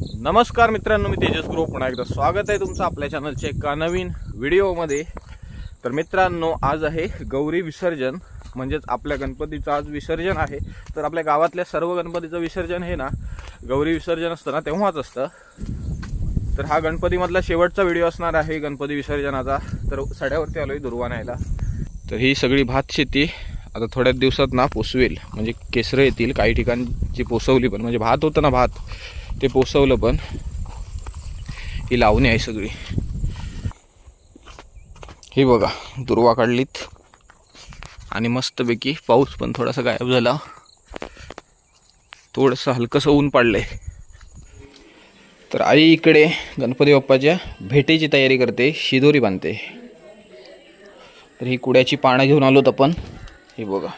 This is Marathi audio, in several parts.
नमस्कार मित्रांनो मी तेजस गुरु. पुन्हा एकदा स्वागत आहे तुमचं आपल्या चॅनलच्या एका नवीन व्हिडिओमध्ये तर मित्रांनो आज आहे गौरी विसर्जन म्हणजेच आपल्या गणपतीचं आज विसर्जन आहे. तर आपल्या गावातल्या सर्व गणपतीचं विसर्जन हे ना गौरी विसर्जन असतं ना तेव्हाच असतं. तर हा गणपतीमधला शेवटचा व्हिडिओ असणार आहे गणपती विसर्जनाचा. तर सड्यावरती आलोय दुर्वा न्यायला. तर ही सगळी भात शेती आता थोड्याच दिवसात ना पोसवेल. म्हणजे केसरं येतील काही ठिकाणची पोसवली पण. म्हणजे भात होतं ना भात. ते पोसवलं पण. ही लावणी आहे सगळी. ही बघा दुर्वा काढलीत. आणि मस्तपैकी पाऊस पण थोडासा गायब झाला. थोडंसं हलकंसं ऊन पडलंय. तर आई इकडे गणपती बाप्पाच्या भेटेची तयारी करते शिदोरी बांधते. तर ही कुड्याची पानं घेऊन आलोत आपण. हे बघा.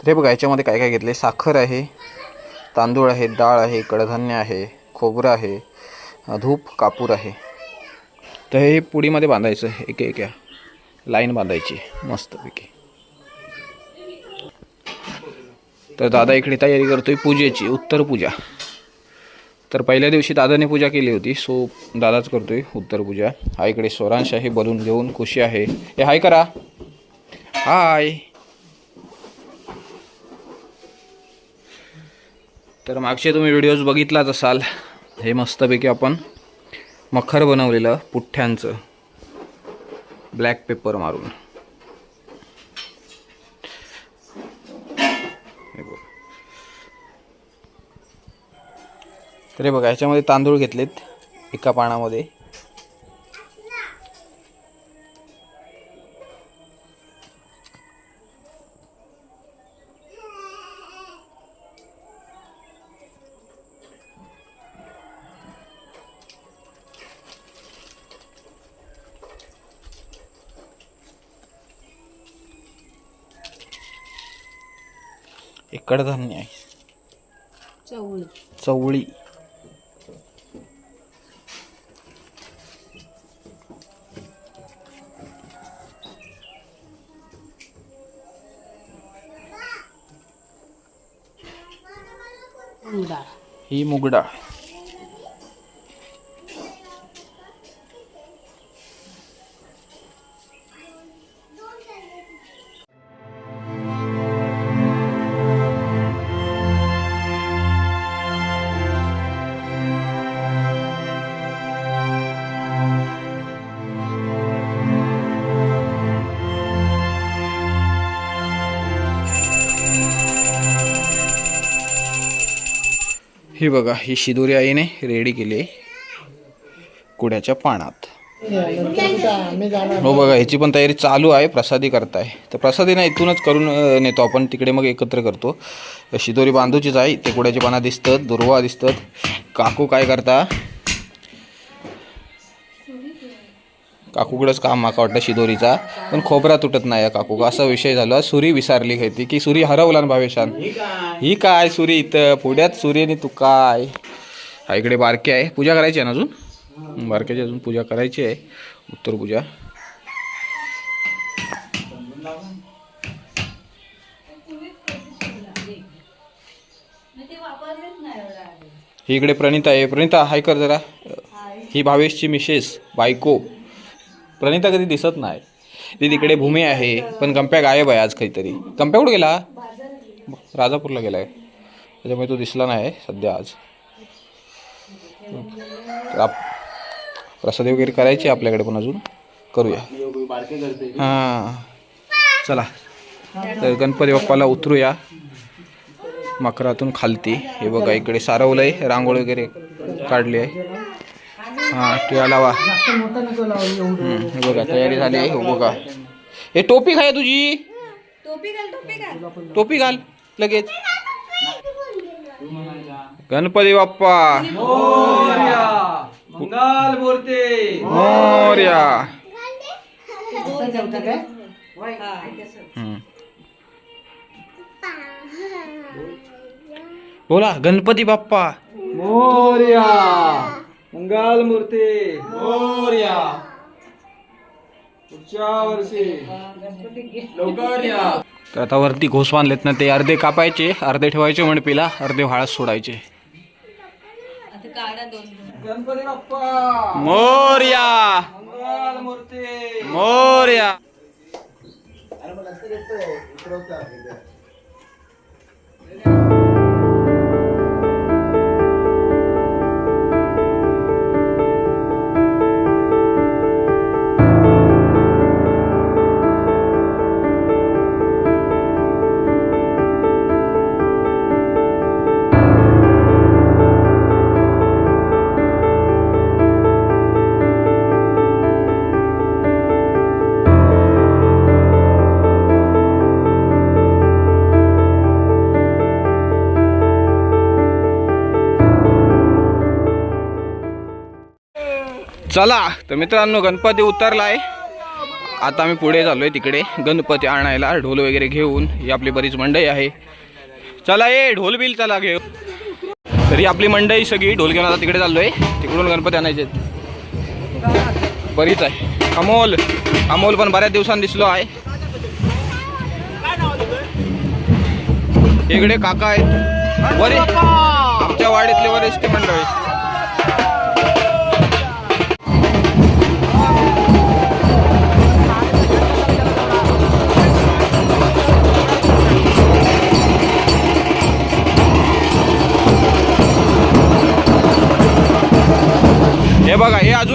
तर हे बघा याच्यामध्ये काय काय घेतले साखर आहे. तांदूळ आहे डाळ आहे कडधान्य आहे खोबरं आहे धूप कापूर आहे. तर हे पुडीमध्ये बांधायचं एक एक लाईन बांधायची मस्तपैकी. तर दादा इकडे तयारी करतोय पूजेची उत्तर पूजा. तर पहिल्या दिवशी दादाने पूजा केली होती सो दादाच करतोय उत्तर पूजा. हा इकडे स्वरांश आहे बलून घेऊन खुशी आहे. हे हाय करा. हाय. तर मागचे तुम्ही व्हिडिओज बघितलाच असाल. हे मस्तपैकी आपण मखर बनवलेलं पुठ्ठ्यांचं ब्लॅक पेपर मारून. हे तर हे बघा ह्याच्यामध्ये तांदूळ घेतलेत एका पानामध्ये. एक कडधान्य आहे. चवळी. चवळी. डाळ ही मुगडाळ. ही बघा ही शिदोरी आईने रेडी केली आहे. कुड्याच्या पानात. हो बघा ह्याची पण तयारी चालू आहे प्रसादी करताय. तर प्रसादी ना इथूनच करून नेतो आपण तिकडे मग एकत्र करतो. शिदोरी बांधूचीच आहे ते कुड्याची पानं दिसतात दुर्वा दिसतात काकू काय करता? काकूकडंच काम माका वाटतं शिदोरीचा पण खोबरा तुटत नाही या काकू असा विषय झाला. सुरी विसारली खायती की सुरी हरवला ना भावेशान. ही काय सुरी इथं? पुढ्यात सुरीने तू काय? हा इकडे बारके आहे. पूजा करायची आहे ना अजून? बारक्याची अजून. पूजा करायची आहे. उत्तर पूजा. ही इकडे प्रणिता आहे. प्रणिता हाय कर जरा. ही भावेशची मिसेस बायको. प्रणिता कधी दिसत नाही. ती तिकडे भूमी आहे पण कंप्या गायब आहे आज काहीतरी. कंप्या कुठे गेला? राजापूरला गेलाय. त्याच्यामुळे तो दिसला नाही सध्या आज. तर आप प्रसादी वगैरे करायची आपल्याकडे पण अजून. करूया. हां. चला. तर गणपती बाप्पाला उतरूया. मकरातून खालती. हे बघा इकडे सारवलंय. रांगोळी वगैरे काढली आहे. हां टिळा लावा. हम्म, हे बघा तयारी झाली आहे हो बघा. हे टोपी खाय तुझी. टोपी घाल टोपी घाल. टोपी घाल लगेच. गणपती बाप्पा. मंगल मूर्ती. मोर्या. बोला गणपती बाप्पा. मोर्या. मंगल मूर्ती. मोर्या. पुढच्या वर्षी. लवकर या. तर आता वरती घोस बांधलेत ना ते अर्धे कापायचे अर्धे ठेवायचे म्हणपीला अर्धे व्हाळात सोडायचे. गणपती बाप्पा. मोर्या. मंगल मूर्ती. मोर्या. चला तर मित्रांनो गणपती उतरलाय. आता आम्ही पुढे चाललोय तिकडे गणपती आणायला ढोल वगैरे घेऊन. ही आपली बरीच मंडई आहे. चला ये ढोल बिल चला घेऊ. तरी आपली मंडई सगळी ढोल घेऊन आता तिकडे चाललोय. तिकडून गणपती आणायचे बरीच आहे. अमोल अमोल पण बऱ्याच दिवसांनी दिसलो आहे. इकडे काका आहेत. बरे आमच्या वाडीतले वरिष्ठ मंडळी.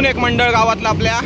अजून एक मंडळ गावातलं आपल्या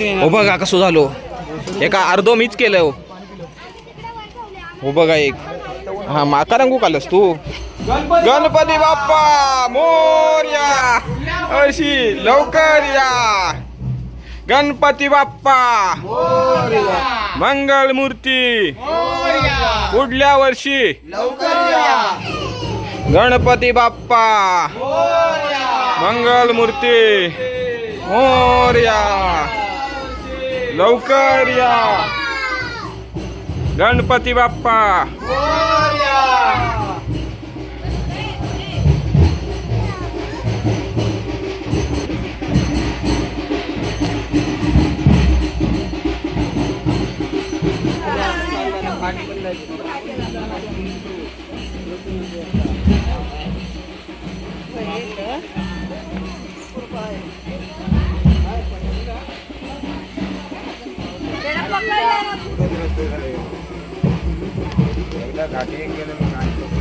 हो बघा कसं झालो. एका अर्धो मीच केलं हो. हो बघा एक. हा माका रंगू कालस तू. गणपती बाप्पा मोर्या. अशी लवकर या. गणपती बाप्पा. मंगल मूर्ती. पुढल्या वर्षी. गणपती बाप्पा. मंगल मूर्ती. Morya. Laukarya dan Pati Gorya Thank you. एकदा घाटी गेलं मग आणि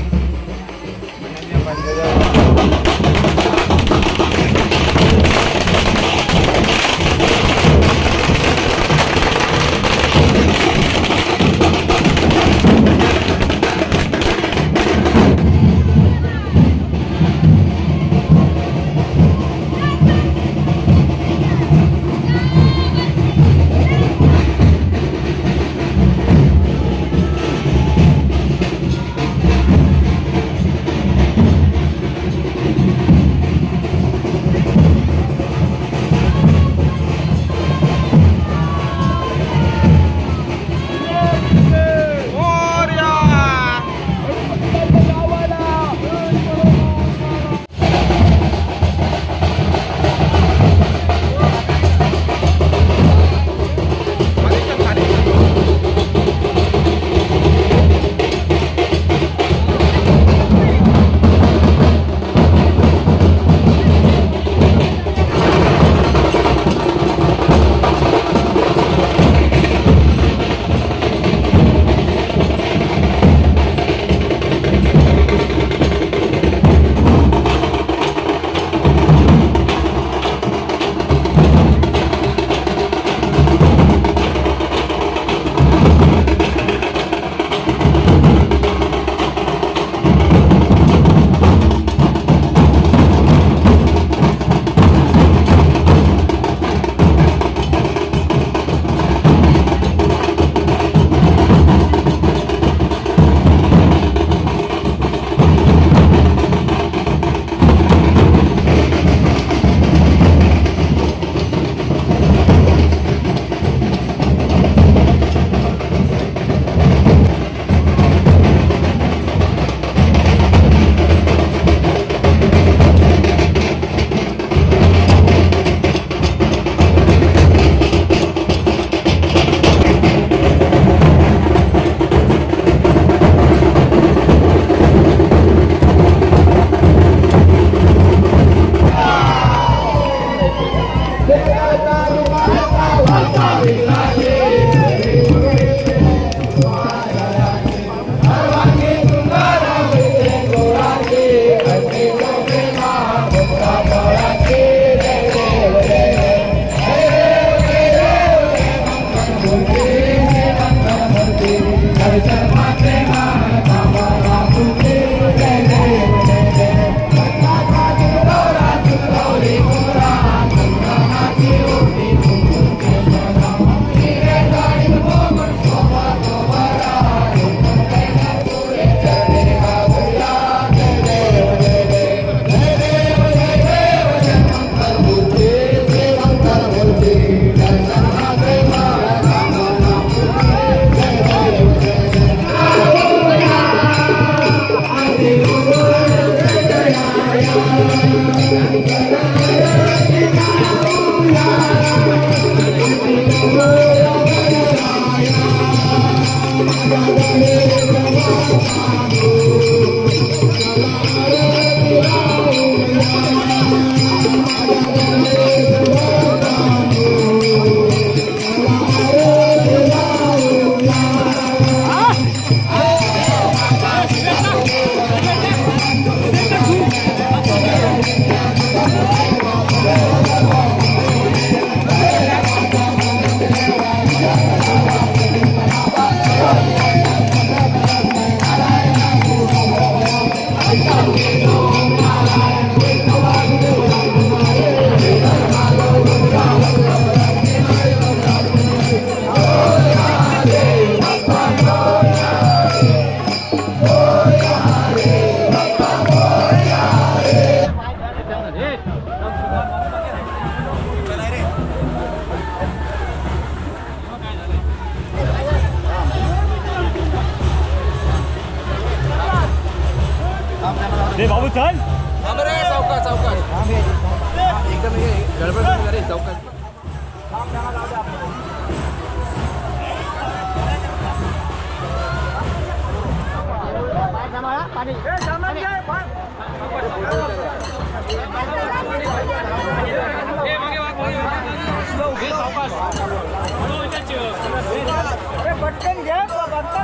ตั้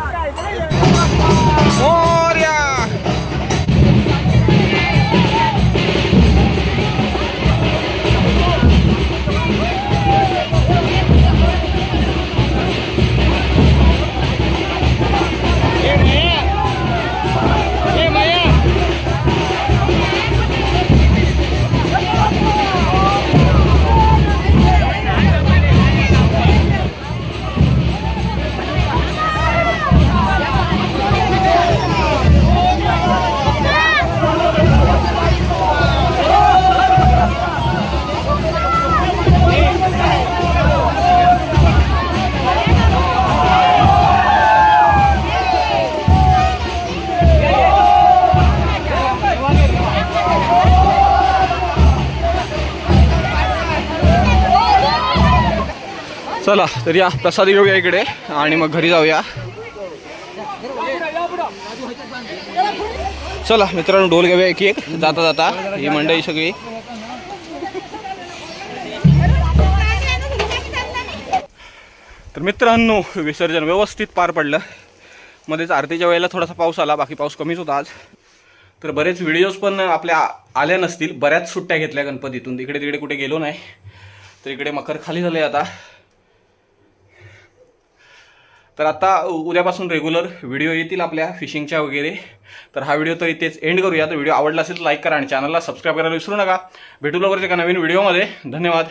ง चला तर या प्रसाद घेऊया इकडे आणि मग घरी जाऊया. चला मित्रांनो डोल घेऊया एक एक. जाता जाता. ही मंडळी सगळी. तर मित्रांनो विसर्जन व्यवस्थित पार पडलं. मध्येच आरतीच्या वेळेला थोडासा पाऊस आला बाकी पाऊस कमीच होता आज. तर बरेच व्हिडिओज पण आपल्या आल्या नसतील. बऱ्याच सुट्ट्या घेतल्या गणपतीतून. इकडे तिकडे कुठे गेलो नाही. तर इकडे मकर खाली झाले आता. तर आता उ- उद्यापासून रेग्युलर व्हिडिओ येतील आपल्या फिशिंगच्या वगैरे. तर हा व्हिडिओ तर इथेच एंड करूया. तर व्हिडिओ आवडला असेल तर लाईक करा आणि चॅनलला सबस्क्राईब करायला विसरू नका. भेटू लवकरच एका नवीन व्हिडिओमध्ये धन्यवाद.